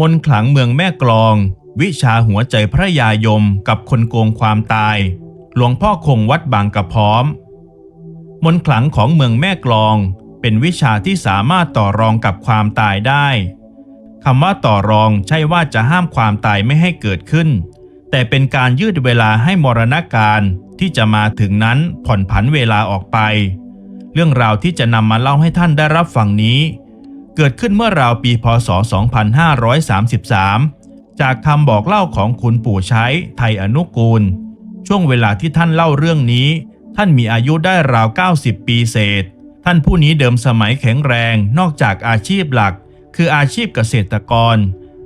มนขลังเมืองแม่กลอง วิชาหัวใจพระยายมกับคนโกงความตาย หลวงพ่อคงวัดบางกระพร้อม มนขลังของเมืองแม่กลอง เป็นวิชาที่สามารถต่อรองกับความตายได้คำว่าต่อรองใช่ว่าจะห้ามความตายไม่ให้เกิดขึ้น แต่เป็นการยืดเวลาให้มรณการที่จะมาถึงนั้นผ่อนผันเวลาออกไป เรื่องราวที่จะนำมาเล่าให้ท่านได้รับฟังนี้ เกิดขึ้นเมื่อราวปีพศ 2533 จากคำบอกเล่าของคุณปู่ใช้ไทยอนุกูล ช่วงเวลาที่ท่านเล่าเรื่องนี้ ท่านมีอายุได้ราว 90 ปีเศษ ท่านผู้นี้เดิมสมัยแข็งแรง นอกจากอาชีพหลัก คืออาชีพเกษตรกร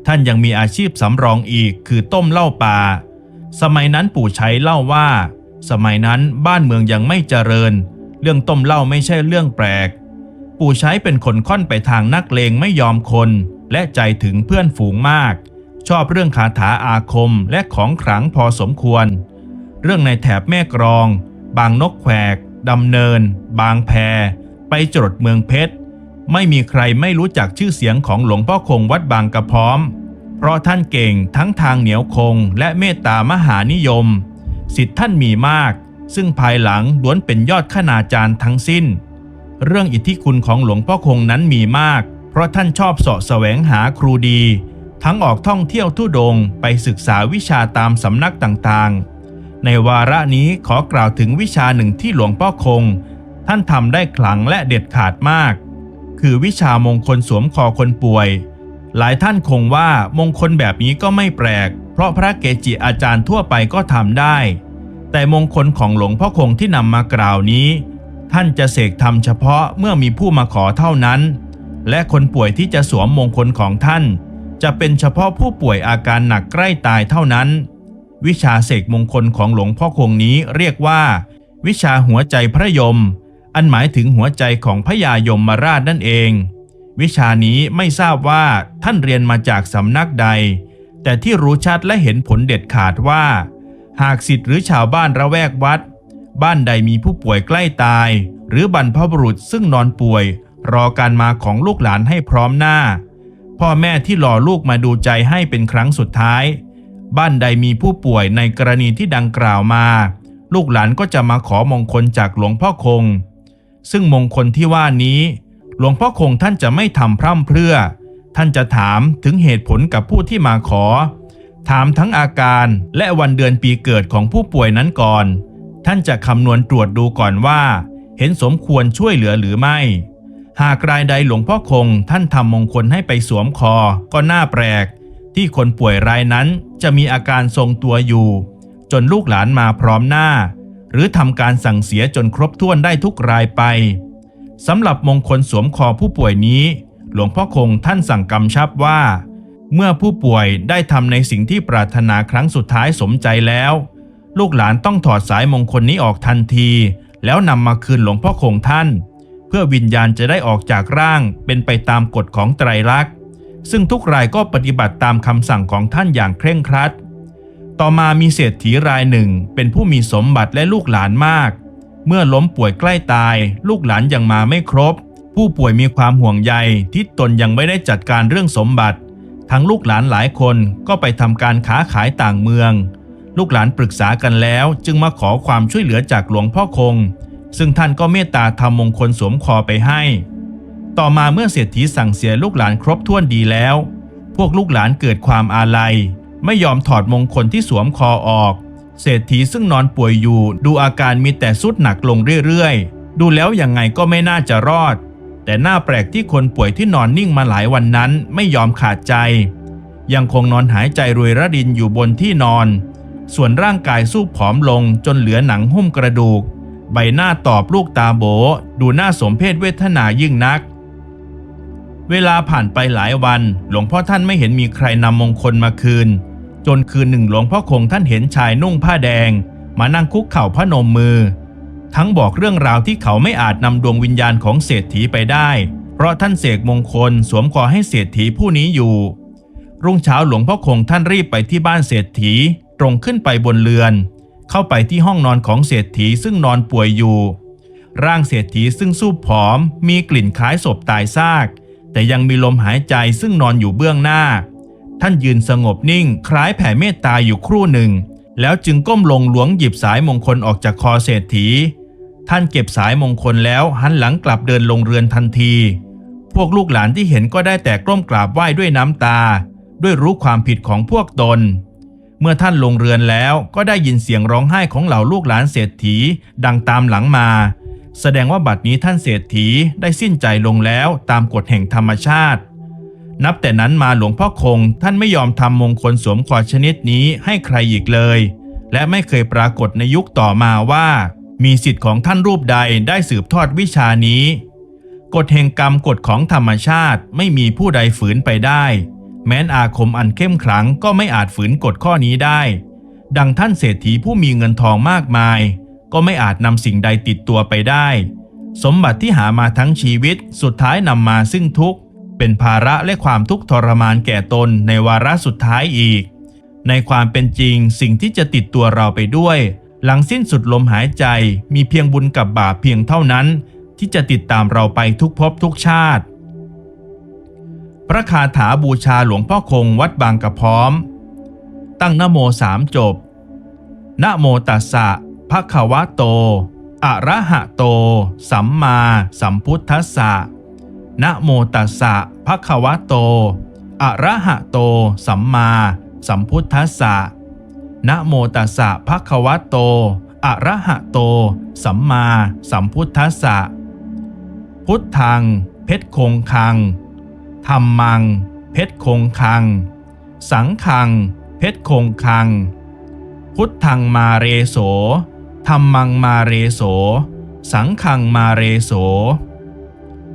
ท่านยังมีอาชีพสำรองอีกคือต้มเหล้าปลาสมัยนั้นปู่ใช้เล่าว่า สมัยนั้นบ้านเมืองยังไม่เจริญ เรื่องต้มเหล้าไม่ใช่เรื่องแปลก ปู่ใช้เป็นคนค่อนไปทางนักเลงไม่ยอมคน และใจถึงเพื่อนฝูงมาก ชอบเรื่องคาถาอาคมและของขลังพอสมควร เรื่องในแถบแม่กรอง บางนกแขวกดำเนิน บางแพ ไปจรดเมืองเพชร ไม่มีใครไม่รู้จักชื่อเสียงของหลวงพ่อคงวัดบางกระพร้อม เพราะท่านเก่งทั้งทางเหนียวคงและเมตตามหานิยม สิทธิ์ท่านมีมาก ซึ่งภายหลังล้วนเป็นยอดขนาจารย์ทั้งสิ้น เรื่องอิทธิคุณของหลวงพ่อคงนั้นมีมาก เพราะท่านชอบเสาะแสวงหาครูดี ทั้งออกท่องเที่ยวทุดงไปศึกษาวิชาตามสำนักต่างๆ ในวาระนี้ขอกล่าวถึงวิชาหนึ่งที่หลวงพ่อคง ท่านทำได้ขลังและเด็ดขาดมาก คือวิชามงคลสวมคอคนป่วย หลายท่านคงว่ามงคลแบบนี้ก็ไม่แปลก เพราะพระเกจิอาจารย์ทั่วไปก็ทำได้ แต่มงคลของหลวงพ่อคงที่นำมากล่าวนี้ ท่านจะเสกทำเฉพาะเมื่อมีผู้มาขอเท่านั้น และคนป่วยที่จะสวมมงคลของท่าน จะเป็นเฉพาะผู้ป่วยอาการหนักใกล้ตายเท่านั้น วิชาเสกมงคลของหลวงพ่อคงนี้เรียกว่า วิชาหัวใจพระยม อันหมายถึงหัวใจของพญายมมาราชนั่นเอง วิชานี้ไม่ทราบว่าท่านเรียนมาจากสำนักใด แต่ที่รู้ชัดและเห็นผลเด็ดขาดว่า หากสิทธิ์หรือชาวบ้านระแวกวัด บ้านใดมีผู้ป่วยใกล้ตาย หรือบรรพบุรุษซึ่งนอนป่วย รอการมาของลูกหลานให้พร้อมหน้า พ่อแม่ที่รอลูกมาดูใจให้เป็นครั้งสุดท้าย บ้านใดมีผู้ป่วยในกรณีที่ดังกล่าวมา ลูกหลานก็จะมาขอมงคลจากหลวงพ่อคง ซึ่งมงคลที่ว่านี้ หลวงพ่อคงท่านจะไม่ทำพร่ำเพรื่อ ท่านจะถามถึงเหตุผลกับผู้ที่มาขอ ถามทั้งอาการและวันเดือนปีเกิดของผู้ป่วยนั้นก่อน ท่านจะคำนวณตรวจดูก่อนว่า เห็นสมควรช่วยเหลือหรือไม่ หากรายใดหลวงพ่อคงท่านทำมงคลให้ไปสวมคอก็น่าแปลก ที่คนป่วยรายนั้นจะมีอาการทรงตัวอยู่ จนลูกหลานมาพร้อมหน้า หรือทำการสั่งเสียจนครบถ้วนได้ทุกรายไปสำหรับมงคลสวมคอผู้ป่วยนี้ หลวงพ่อคงท่านสั่งกำชับว่า เมื่อผู้ป่วยได้ทำในสิ่งที่ปรารถนาครั้งสุดท้ายสมใจแล้ว ลูกหลานต้องถอดสายมงคลนี้ออกทันที แล้วนำมาคืนหลวงพ่อคงท่าน เพื่อวิญญาณจะได้ออกจากร่างเป็นไปตามกฎของไตรลักษณ์ ซึ่งทุกรายก็ปฏิบัติตามคำสั่งของท่านอย่างเคร่งครัด ต่อมามีเศรษฐีรายหนึ่งเป็นผู้มีสมบัติและลูกหลานมาก เมื่อล้มป่วยใกล้ตาย ลูกหลานยังมาไม่ครบ ผู้ป่วยมีความห่วงใยที่ตนยังไม่ได้จัดการเรื่องสมบัติ ทั้งลูกหลานหลายคนก็ไปทำการค้าขายต่างเมือง ลูกหลานปรึกษากันแล้วจึงมาขอความช่วยเหลือจากหลวงพ่อคง ซึ่งท่านก็เมตตาทำมงคลสวมคอไปให้ ต่อมาเมื่อเศรษฐีสั่งเสียลูกหลานครบถ้วนดีแล้ว พวกลูกหลานเกิดความอาลัย ไม่ยอมถอดมงคลที่สวมคอออก เศรษฐีซึ่งนอนป่วยอยู่ ดูอาการมีแต่สุดหนักลงเรื่อยๆ ดูแล้วยังไงก็ไม่น่าจะรอด แต่น่าแปลกที่คนป่วยที่นอนนิ่งมาหลายวันนั้นไม่ยอมขาดใจ ยังคงนอนหายใจรวยระดินอยู่บนที่นอน ส่วนร่างกายสู้ผอมลงจนเหลือหนังหุ้มกระดูก ใบหน้าตอบลูกตาโบ ดูน่าสมเพศเวทนายิ่งนัก เวลาผ่านไปหลายวัน หลวงพ่อท่านไม่เห็นมีใครนำมงคลมาคืน จนคืนหนึ่งหลวงพ่อคงท่านเห็นชายนุ่งผ้าแดง มานั่งคุกเข่าพนมมือ ทั้งบอกเรื่องราวที่เขาไม่อาจนำดวงวิญญาณของเศรษฐีไปได้ เพราะท่านเสกมงคลสวมคอให้เศรษฐีผู้นี้อยู่รุ่งเช้าหลวงพ่อคงท่านรีบไปที่บ้านเศรษฐี ตรงขึ้นไปบนเรือน เข้าไปที่ห้องนอนของเศรษฐีซึ่งนอนป่วยอยู่ ร่างเศรษฐีซึ่งสูบผอม มีกลิ่นคล้ายศพตายซาก แต่ยังมีลมหายใจซึ่งนอนอยู่เบื้องหน้า ท่านยืนสงบนิ่ง คล้ายแผ่เมตตาอยู่ครู่หนึ่ง แล้วจึงก้มลงหลวงหยิบสายมงคลออกจากคอเศรษฐี ท่านเก็บสายมงคลแล้วหันหลังกลับเดินลงเรือนทันที พวกลูกหลานที่เห็นก็ได้แต่กล้มกราบไหว้ด้วยน้ำตา ด้วยรู้ความผิดของพวกตน เมื่อท่านลงเรือนแล้วก็ได้ยินเสียงร้องไห้ของเหล่าลูกหลานเศรษฐีดังตามหลังมา แสดงว่าบัดนี้ท่านเศรษฐีได้สิ้นใจลงแล้วตามกฎแห่งธรรมชาติ นับแต่นั้นมาหลวงพ่อคงท่านไม่ยอมทำมงคลสวมคอชนิดนี้ให้ใครอีกเลย และไม่เคยปรากฏในยุคต่อมาว่า มีสิทธิ์ของท่านรูปใดได้สืบทอดวิชานี้ กฎแห่งกรรมกฎของธรรมชาติไม่มีผู้ใดฝืนไปได้ แม้นอาคมอันเข้มขลังก็ไม่อาจฝืนกฎข้อนี้ได้ ดังท่านเศรษฐีผู้มีเงินทองมากมาย ก็ไม่อาจนำสิ่งใดติดตัวไปได้ สมบัติที่หามาทั้งชีวิตสุดท้ายนำมาซึ่งทุกข์ เป็นภาระและความทุกข์ทรมานแก่ตนในวาระสุดท้ายอีก ในความเป็นจริงสิ่งที่จะติดตัวเราไปด้วย หลังสิ้นสุดลมหายใจมีเพียงบุญกับบาปเพียงเท่านั้น ที่จะติดตามเราไปทุกภพทุกชาติ พระคาถาบูชาหลวงพ่อคงวัดบางกระพร้อม ตั้งนโมสามจบนโมตัสสะภะคะวะโต อะระหะโต สัมมาสัมพุทธัสสะนโมตัสสะภะคะวะโต อะระหะโต สัมมาสัมพุทธัสสะนโมตัสสะภะคะวะโต อะระหะโต สัมมาสัมพุทธัสสะ พุทธัง เพชรคงคัง ธรรมัง เพชรคงคัง สังคัง เพชรคงคัง พุทธังมาเรโสธรรมังมาเรโส สังคังมาเรโส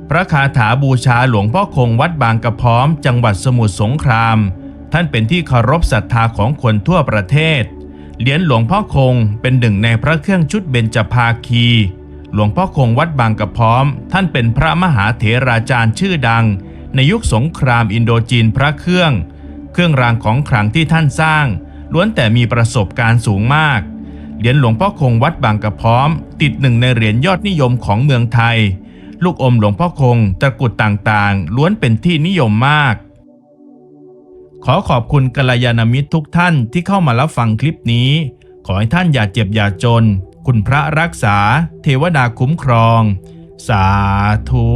พระคาถาบูชาหลวงพ่อคงวัดบางกระพร้อมจังหวัดสมุทรสงคราม ท่านเป็นที่เคารพศรัทธาของคนทั่วประเทศ เหรียญหลวงพ่อคงเป็นหนึ่งในพระเครื่องชุดเบญจภาคี หลวงพ่อคงวัดบางกระพร้อม ท่านเป็นพระมหาเถราจารย์ชื่อดัง ในยุคสงครามอินโดจีนพระเครื่อง เครื่องรางของขลังที่ท่านสร้าง ล้วนแต่มีประสบการณ์สูงมาก เหรียญหลวงพ่อคงวัดบางกระพร้อม ติดหนึ่งในเหรียญยอดนิยมของเมืองไทย ลูกอมหลวงพ่อคงตะกรุดต่างๆ ล้วนเป็นที่นิยมมาก ขอขอบคุณกัลยาณมิตรทุกท่านที่เข้ามารับฟังคลิปนี้ ขอให้ท่านอย่าเจ็บอย่าจน คุณพระรักษา เทวดาคุ้มครอง สาธุ